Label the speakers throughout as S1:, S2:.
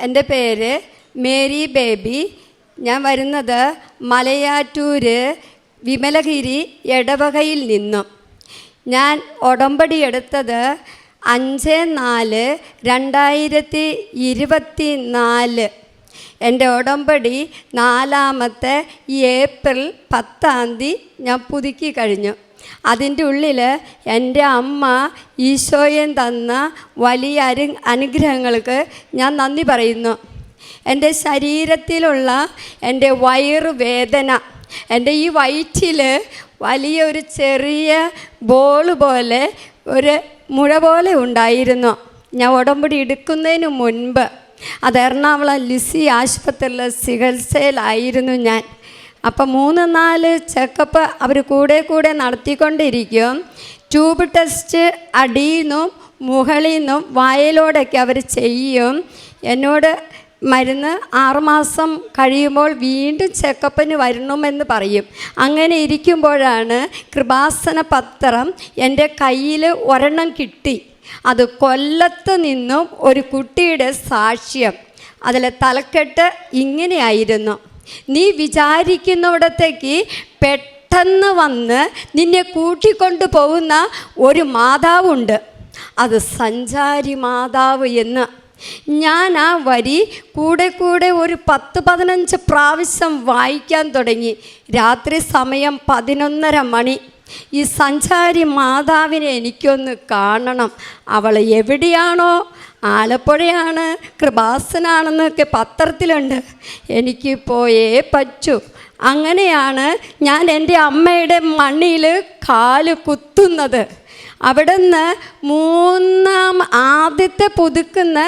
S1: എന്റെ പേര് Mary baby. ഞാൻ വരുന്നത് മലയാറ്റൂര് വിമലഗിരി എടവകയിൽ നിന്നും. ഞാൻ ഉടമ്പടി എടുത്തത് അഞ്ച് നാല് രണ്ടായിരത്തി ഇരുപത്തി നാല്. എന്റെ ഉടമ്പടി നാലാമത്തെ ഏപ്രിൽ പത്താം തീയതി ഞാൻ പുതുക്കി കഴിഞ്ഞു. അതിന്റെ ഉള്ളിൽ എന്റെ അമ്മ ഈശോയും തന്ന വലിയ അരു അനുഗ്രഹങ്ങൾക്ക് ഞാൻ നന്ദി പറയുന്നു. എന്റെ ശരീരത്തിലുള്ള എന്റെ വയറുവേദന എന്റെ ഈ വയറ്റിൽ വലിയൊരു ചെറിയ ബോൾ പോലെ ഒരു മുഴ പോലെ ഉണ്ടായിരുന്നു. ഞാൻ ഉടമ്പടി എടുക്കുന്നതിന് മുൻപ് അത് എറണാകുളം ലിസി ആശുപത്രിയിലെ ചികിത്സയിലായിരുന്നു ഞാൻ. അപ്പം മൂന്ന് നാല് ചെക്കപ്പ് അവർ കൂടെ കൂടെ നടത്തിക്കൊണ്ടിരിക്കും. ട്യൂബ് ടെസ്റ്റ് അടിയിൽ നിന്നും മുകളിൽ നിന്നും വായലോടൊക്കെ അവർ ചെയ്യും. എന്നോട് മരുന്ന് ആറുമാസം കഴിയുമ്പോൾ വീണ്ടും ചെക്കപ്പിന് വരണമെന്ന് പറയും. അങ്ങനെ ഇരിക്കുമ്പോഴാണ് കൃപാസന പത്രം എന്റെ കയ്യിൽ ഒരെണ്ണം കിട്ടി. അത് കൊല്ലത്ത് നിന്നും ഒരു കുട്ടിയുടെ സാക്ഷ്യം. അതിലെ തലക്കെട്ട് ഇങ്ങനെയായിരുന്നു. നീ വിചാരിക്കുന്നിടത്തേക്ക് പെട്ടെന്ന് വന്ന് നിന്നെ കൂട്ടിക്കൊണ്ടു പോകുന്ന ഒരു മാതാവുണ്ട്. അത് സഞ്ചാരി മാതാവ് എന്ന്. ഞാൻ ആ വരി കൂടെ കൂടെ ഒരു പത്ത് പതിനഞ്ച് പ്രാവശ്യം വായിക്കാൻ തുടങ്ങി. രാത്രി സമയം പതിനൊന്നര മണി. ഈ സഞ്ചാരി മാതാവിനെ എനിക്കൊന്ന് കാണണം. അവൾ എവിടെയാണോ ആലപ്പുഴയാണ് കൃപാസനാണെന്നൊക്കെ പത്രത്തിലുണ്ട്. എനിക്ക് പോയേ പറ്റൂ. അങ്ങനെയാണ് ഞാൻ എന്റെ അമ്മയുടെ മണ്ണിൽ കാൽ കുത്തുന്നത്. അവിടുന്ന് മൂന്നാം ആദ്യത്തെ പുതുക്കുന്ന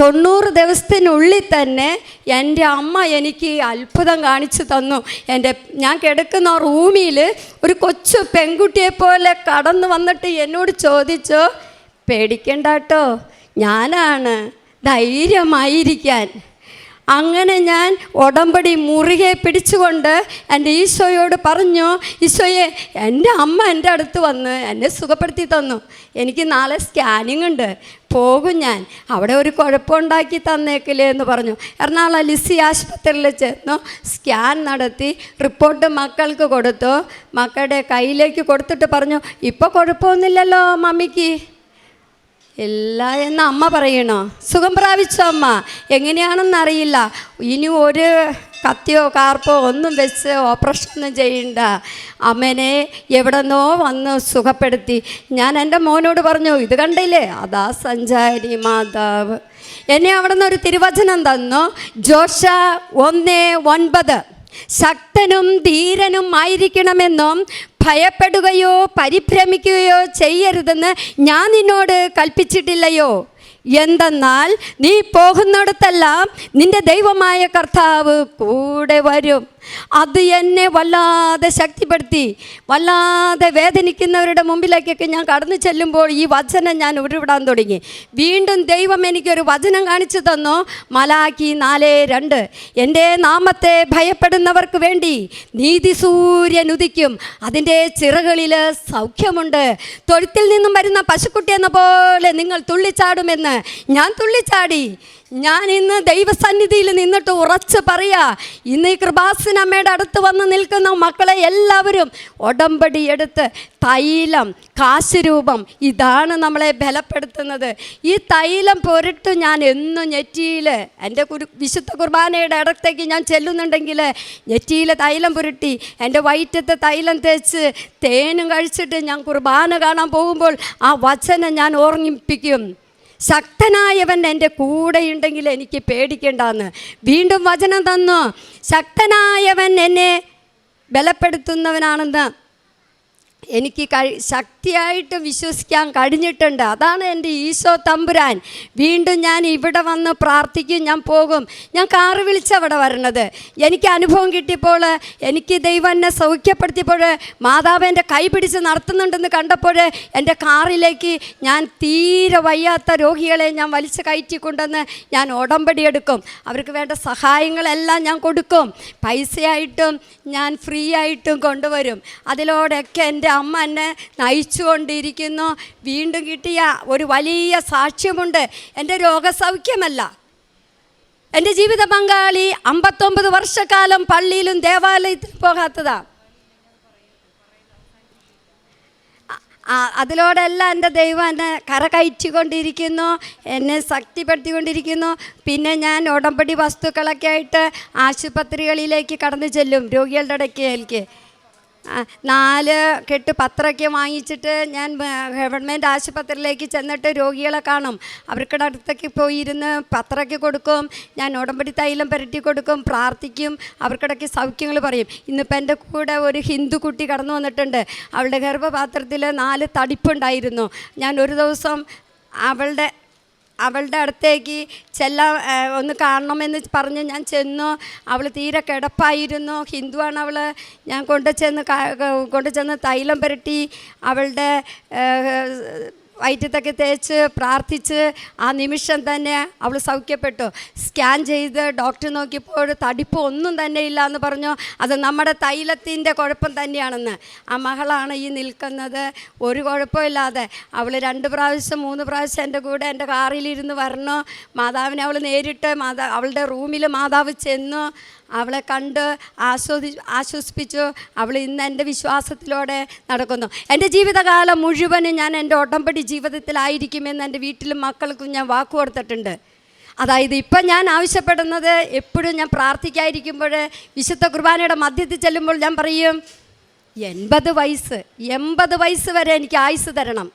S1: തൊണ്ണൂറ് ദിവസത്തിനുള്ളിൽ തന്നെ എന്റെ അമ്മ എനിക്ക് അത്ഭുതം കാണിച്ചു തന്നു. എന്റെ ഞാൻ കിടക്കുന്ന റൂമിൽ ഒരു കൊച്ചു പെൺകുട്ടിയെ പോലെ കടന്നു വന്നിട്ട് എന്നോട് ചോദിച്ചു പേടിക്കണ്ട കേട്ടോ ഞാനാണ് ധൈര്യമായിരിക്കാൻ. അങ്ങനെ ഞാൻ ഉടമ്പടി മുറുകെ പിടിച്ചുകൊണ്ട് എന്റെ ഈശോയോട് പറഞ്ഞു ഈശോയെ എന്റെ അമ്മ എന്റെ അടുത്ത് വന്ന് എന്നെ സുഖപ്പെടുത്തി തന്നു. എനിക്ക് നാളെ സ്കാനിങ് ഉണ്ട്. പോകും ഞാൻ. അവിടെ ഒരു കുഴപ്പമുണ്ടാക്കി തന്നേക്കില്ലേ എന്ന് പറഞ്ഞു. എറണാകുളം ലിസി ആശുപത്രിയിൽ ചെന്നു സ്കാൻ നടത്തി റിപ്പോർട്ട് മക്കൾക്ക് കൊടുത്തു. മക്കളുടെ കയ്യിലേക്ക് കൊടുത്തിട്ട് പറഞ്ഞു ഇപ്പോൾ കുഴപ്പമൊന്നുമില്ലല്ലോ മമ്മിക്ക്. ഇല്ല എന്ന് അമ്മ പറയണോ? സുഖം പ്രാപിച്ചോ അമ്മ? എങ്ങനെയാണെന്നറിയില്ല ഇനി ഒരു കത്തിയോ കാർപ്പോ ഒന്നും വെച്ച് ഓപ്പറേഷൻ ഒന്നും ചെയ്യണ്ട. അമ്മനെ എവിടെന്നോ വന്ന് സുഖപ്പെടുത്തി. ഞാൻ എന്റെ മോനോട് പറഞ്ഞു ഇത് കണ്ടില്ലേ? അതാ സഞ്ചാരി മാതാവ്. എന്നെ അവിടെ നിന്ന് ഒരു തിരുവചനം തന്നു. ജോഷ ഒന്ന് ഒൻപത്. ശക്തനും ധീരനും ആയിരിക്കണമെന്നും ഭയപ്പെടുകയോ പരിഭ്രമിക്കുകയോ ചെയ്യരുതെന്ന് ഞാൻ നിന്നോട് കൽപ്പിച്ചിട്ടില്ലയോ? എന്തെന്നാൽ നീ പോകുന്നിടത്തെല്ലാം നിന്റെ ദൈവമായ കർത്താവ് കൂടെ വരും. അത് എന്നെ വല്ലാതെ ശക്തിപ്പെടുത്തി വല്ലാതെ വേദനിക്കുന്നവരുടെ മുമ്പിലേക്കൊക്കെ ഞാൻ കടന്നു ചെല്ലുമ്പോൾ ഈ വചനം ഞാൻ ഉരുവിടാൻ തുടങ്ങി. വീണ്ടും ദൈവം എനിക്കൊരു വചനം കാണിച്ചു തന്നു. മലാക്കി നാല് രണ്ട്. എന്റെ നാമത്തെ ഭയപ്പെടുന്നവർക്ക് വേണ്ടി നീതി സൂര്യൻ ഉദിക്കും. അതിന്റെ ചിറകളിൽ സൗഖ്യമുണ്ട്. തൊഴുത്തിൽ നിന്നും വരുന്ന പശുക്കുട്ടി എന്ന പോലെ നിങ്ങൾ തുള്ളിച്ചാടുമെന്ന് ഞാൻ തുള്ളിച്ചാടി. ഞാൻ ഇന്ന് ദൈവസന്നിധിയിൽ നിന്നിട്ട് ഉറച്ച് പറയാ ഇന്ന് ഈ കൃപാസനമ്മയുടെ അടുത്ത് വന്ന് നിൽക്കുന്ന മക്കളെ എല്ലാവരും ഉടമ്പടി എടുത്ത് തൈലം കാശുരൂപം ഇതാണ് നമ്മളെ ബലപ്പെടുത്തുന്നത്. ഈ തൈലം പൊരിട്ട് ഞാൻ എന്നും ഞെറ്റിയിൽ എന്റെ കുരു വിശുദ്ധ കുർബാനയുടെ ഇടത്തേക്ക് ഞാൻ ചെല്ലുന്നുണ്ടെങ്കിൽ ഞെറ്റിയിൽ തൈലം പുരട്ടി എന്റെ വയറ്റത്തെ തൈലം തേച്ച് തേനും കഴിച്ചിട്ട് ഞാൻ കുർബാന കാണാൻ പോകുമ്പോൾ ആ വചനം ഞാൻ ഓർമ്മിപ്പിക്കും. ശക്തനായവൻ എന്റെ കൂടെയുണ്ടെങ്കിൽ എനിക്ക് പേടിക്കേണ്ടെന്ന്. വീണ്ടും വചനം തന്നു. ശക്തനായവൻ എന്നെ ബലപ്പെടുത്തുന്നവനാണെന്ന് എനിക്ക് കഴി ശക്തിയായിട്ട് വിശ്വസിക്കാൻ കഴിഞ്ഞിട്ടുണ്ട്. അതാണ് എന്റെ ഈശോ തമ്പുരാൻ. വീണ്ടും ഞാൻ ഇവിടെ വന്ന് പ്രാർത്ഥിക്കും ഞാൻ പോകും. ഞാൻ കാറ് വിളിച്ചവിടെ വരണത്. എനിക്ക് അനുഭവം കിട്ടിയപ്പോൾ എനിക്ക് ദൈവം എന്നെ സൗഖ്യപ്പെടുത്തിയപ്പോൾ മാതാവ് എന്റെ കൈ പിടിച്ച് നടത്തുന്നുണ്ടെന്ന് കണ്ടപ്പോൾ എന്റെ കാറിലേക്ക് ഞാൻ തീരെ വയ്യാത്ത രോഗികളെ ഞാൻ വലിച്ചു കയറ്റിക്കൊണ്ടെന്ന് ഞാൻ ഉടമ്പടി എടുക്കും. അവർക്ക് വേണ്ട സഹായങ്ങളെല്ലാം ഞാൻ കൊടുക്കും. പൈസയായിട്ടും ഞാൻ ഫ്രീ ആയിട്ടും കൊണ്ടുവരും. അതിലൂടെയൊക്കെ എന്റെ അമ്മ എന്നെ നയിച്ചുകൊണ്ടിരിക്കുന്നു വീണ്ടും കിട്ടിയ ഒരു വലിയ സാക്ഷ്യമുണ്ട്. എന്റെ രോഗസൗഖ്യമല്ല. എന്റെ ജീവിത പങ്കാളി അമ്പത്തൊമ്പത് വർഷക്കാലം പള്ളിയിലും ദേവാലയത്തിൽ പോകാത്തതാ. ആ, അതിലൂടെല്ലാം എന്റെ ദൈവം എന്നെ കരകയറ്റിക്കൊണ്ടിരിക്കുന്നു. എന്നെ ശക്തിപ്പെടുത്തിക്കൊണ്ടിരിക്കുന്നു. പിന്നെ ഞാൻ ഉടമ്പടി വസ്തുക്കളൊക്കെ ആയിട്ട് ആശുപത്രികളിലേക്ക് കടന്നു ചെല്ലും. രോഗികളുടെ ഇടയ്ക്ക് ആ, നാല് കെട്ട് പത്രമൊക്കെ വാങ്ങിച്ചിട്ട് ഞാൻ ഗവൺമെന്റ് ആശുപത്രിയിലേക്ക് ചെന്നിട്ട് രോഗികളെ കാണും. അവർക്കിടെ അടുത്തേക്ക് പോയിരുന്ന് പത്രമൊക്കെ കൊടുക്കും ഞാൻ ഉടമ്പടി തൈലം പുരട്ടി കൊടുക്കും പ്രാർത്ഥിക്കും അവർക്കിടയ്ക്ക് സൗഖ്യങ്ങൾ പറയും. ഇന്നിപ്പോൾ എന്റെ കൂടെ ഒരു ഹിന്ദു കുട്ടി കടന്നു വന്നിട്ടുണ്ട്. അവളുടെ ഗർഭപാത്രത്തിൽ നാല് തടിപ്പുണ്ടായിരുന്നു. ഞാൻ ഒരു ദിവസം അവളുടെ അവളുടെ അടുത്തേക്ക് ചെല്ലാൻ ഒന്ന് കാണണമെന്ന് പറഞ്ഞ് ഞാൻ ചെന്നു. അവൾ തീരെ കിടപ്പായിരുന്നു. ഹിന്ദുവാണ് അവൾ ഞാൻ കൊണ്ടുചെന്ന് കൊണ്ടുചെന്ന് തൈലം പുരട്ടി അവളുടെ വയറ്റത്തൊക്കെ തേച്ച് പ്രാർത്ഥിച്ച് ആ നിമിഷം തന്നെ അവൾ സൗഖ്യപ്പെട്ടു. സ്കാൻ ചെയ്ത് ഡോക്ടർ നോക്കിയപ്പോൾ തടിപ്പ് ഒന്നും തന്നെ ഇല്ല എന്ന് പറഞ്ഞു. അത് നമ്മുടെ തൈലത്തിന്റെ കുഴപ്പം തന്നെയാണെന്ന്. ആ മകളാണ് ഈ നിൽക്കുന്നത്. ഒരു കുഴപ്പമില്ലാതെ അവൾ രണ്ട് പ്രാവശ്യം മൂന്ന് പ്രാവശ്യം എന്റെ കൂടെ എന്റെ കാറിലിരുന്ന് വരണു. മാതാവിനെ അവൾ നേരിട്ട് മാതാ അവളുടെ റൂമിൽ മാതാവ് ചെന്നു. അവളെ കണ്ട് ആസ്വദി ആശ്വസിപ്പിച്ചു. അവൾ ഇന്ന് എന്റെ വിശ്വാസത്തിലൂടെ നടക്കുന്നു. എന്റെ ജീവിതകാലം മുഴുവനും ഞാൻ എന്റെ ഉടമ്പടി ജീവിതത്തിലായിരിക്കുമെന്ന് എന്റെ വീട്ടിലും മക്കൾക്കും ഞാൻ വാക്ക് കൊടുത്തിട്ടുണ്ട്. അതായത് ഇപ്പം ഞാൻ ആവശ്യപ്പെടുന്നത് എപ്പോഴും ഞാൻ പ്രാർത്ഥിക്കാതിരിക്കുമ്പോൾ വിശുദ്ധ കുർബാനയുടെ മധ്യത്തിൽ ചെല്ലുമ്പോൾ ഞാൻ പറയും എൺപത് വയസ്സ് എൺപത് വയസ്സ് വരെ എനിക്ക് ആയുസ് തരണം.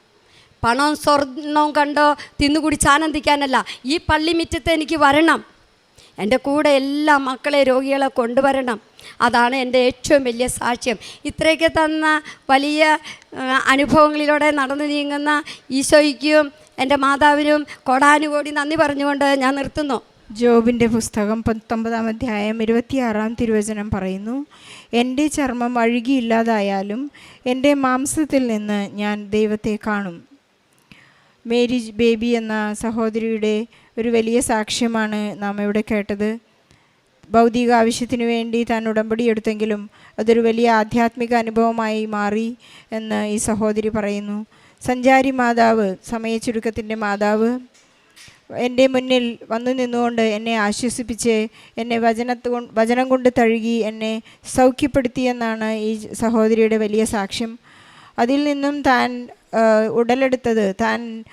S1: പണവും സ്വർണവും കണ്ടോ തിന്നുകുടിച്ച് ആനന്ദിക്കാനല്ല. ഈ പള്ളിമിറ്റത്ത് എനിക്ക് വരണം. എന്റെ കൂടെ എല്ലാ മക്കളെ രോഗികളെ കൊണ്ടുവരണം. അതാണ് എന്റെ ഏറ്റവും വലിയ സാക്ഷ്യം. ഇത്രയൊക്കെ തന്ന വലിയ അനുഭവങ്ങളിലൂടെ നടന്നു നീങ്ങുന്ന ഈശോയ്ക്കും എന്റെ മാതാവിനും കോടാനുകോടി നന്ദി പറഞ്ഞുകൊണ്ട് ഞാൻ നിർത്തുന്നു.
S2: ജോബിന്റെ പുസ്തകം പത്തൊമ്പതാം അധ്യായം ഇരുപത്തിയാറാം തിരുവചനം പറയുന്നു എന്റെ ചർമ്മം അഴുകിയില്ലാതായാലും എന്റെ മാംസത്തിൽ നിന്ന് ഞാൻ ദൈവത്തെ കാണും. മേരി ബേബി എന്ന സഹോദരിയുടെ ഒരു വലിയ സാക്ഷ്യമാണ് നാം ഇവിടെ കേട്ടത്. ഭൗതിക ആവശ്യത്തിനു വേണ്ടി താൻ ഉടമ്പടി എടുത്തെങ്കിലും അതൊരു വലിയ ആധ്യാത്മിക അനുഭവമായി മാറി എന്ന് ഈ സഹോദരി പറയുന്നു. സഞ്ചാരി മാതാവ് സമയ ചുരുക്കത്തിന്റെ മാതാവ് എന്റെ മുന്നിൽ വന്നു നിന്നുകൊണ്ട് എന്നെ ആശ്വസിപ്പിച്ച് എന്നെ വചനത്ത് വചനം കൊണ്ട് തഴുകി എന്നെ സൗഖ്യപ്പെടുത്തിയെന്നാണ് ഈ സഹോദരിയുടെ വലിയ സാക്ഷ്യം. അതിൽ നിന്നും താൻ ഉടലെടുത്തത്. താൻ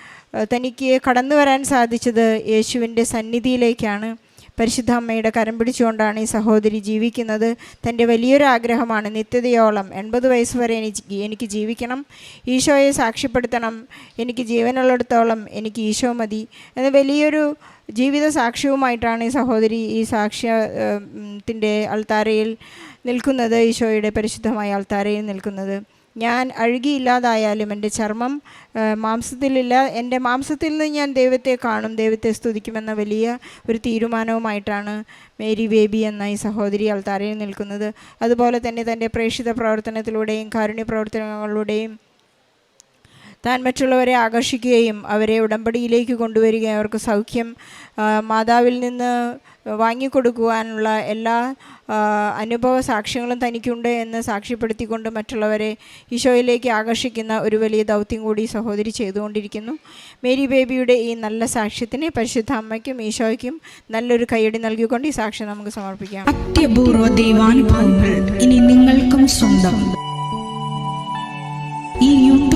S2: തനിക്ക് കടന്നു വരാൻ സാധിച്ചത് യേശുവിന്റെ സന്നിധിയിലേക്കാണ്. പരിശുദ്ധ അമ്മയുടെ കരം പിടിച്ചുകൊണ്ടാണ് ഈ സഹോദരി ജീവിക്കുന്നത്. തന്റെ വലിയൊരു ആഗ്രഹമാണ് നിത്യതയോളം എൺപത് വയസ്സ് വരെ എനിക്ക് എനിക്ക് ജീവിക്കണം. ഈശോയെ സാക്ഷ്യപ്പെടുത്തണം. എനിക്ക് ജീവനുള്ളിടത്തോളം എനിക്ക് ഈശോ മതി. എന്ന വലിയൊരു ജീവിത സാക്ഷ്യവുമായിട്ടാണ് ഈ സഹോദരി ഈ സാക്ഷ്യത്തിന്റെ അൾത്താരയിൽ നിൽക്കുന്നത്. ഈശോയുടെ പരിശുദ്ധമായ അൾത്താരയിൽ നിൽക്കുന്നത്. ഞാൻ അഴുകിയില്ലാതായാലും എന്റെ ചർമ്മം മാംസത്തിലില്ല. എന്റെ മാംസത്തിൽ നിന്ന് ഞാൻ ദൈവത്തെ കാണും. ദൈവത്തെ സ്തുതിക്കുമെന്ന വലിയ ഒരു തീരുമാനവുമായിട്ടാണ് മേരി ബേബി എന്ന ഈ സഹോദരി അൾത്താരയിൽ നിൽക്കുന്നത്. അതുപോലെ തന്നെ തന്റെ പ്രേക്ഷിത പ്രവർത്തനത്തിലൂടെയും കാരുണ്യ പ്രവർത്തനങ്ങളിലൂടെയും താൻ മറ്റുള്ളവരെ ആകർഷിക്കുകയും അവരെ ഉടമ്പടിയിലേക്ക് കൊണ്ടുവരികയും അവർക്ക് സൗഖ്യം മാതാവിൽ നിന്ന് വാങ്ങിക്കൊടുക്കുവാനുള്ള എല്ലാ അനുഭവ സാക്ഷ്യങ്ങളും തനിക്കുണ്ട് എന്ന് സാക്ഷ്യപ്പെടുത്തിക്കൊണ്ട് മറ്റുള്ളവരെ ഈശോയിലേക്ക് ആകർഷിക്കുന്ന ഒരു വലിയ ദൗത്യം കൂടി സഹോദരി ചെയ്തുകൊണ്ടിരിക്കുന്നു. മേരി ബേബിയുടെ ഈ നല്ല സാക്ഷ്യത്തിന് പരിശുദ്ധ അമ്മയ്ക്കും ഈശോയ്ക്കും നല്ലൊരു കൈയടി നൽകിക്കൊണ്ട് ഈ സാക്ഷ്യം നമുക്ക് സമർപ്പിക്കാം.
S3: അത്യപൂർവ ദൈവാനുഭവങ്ങൾ ഇനി നിങ്ങൾക്കും സ്വന്തം. ഈ യൂട്യൂബ്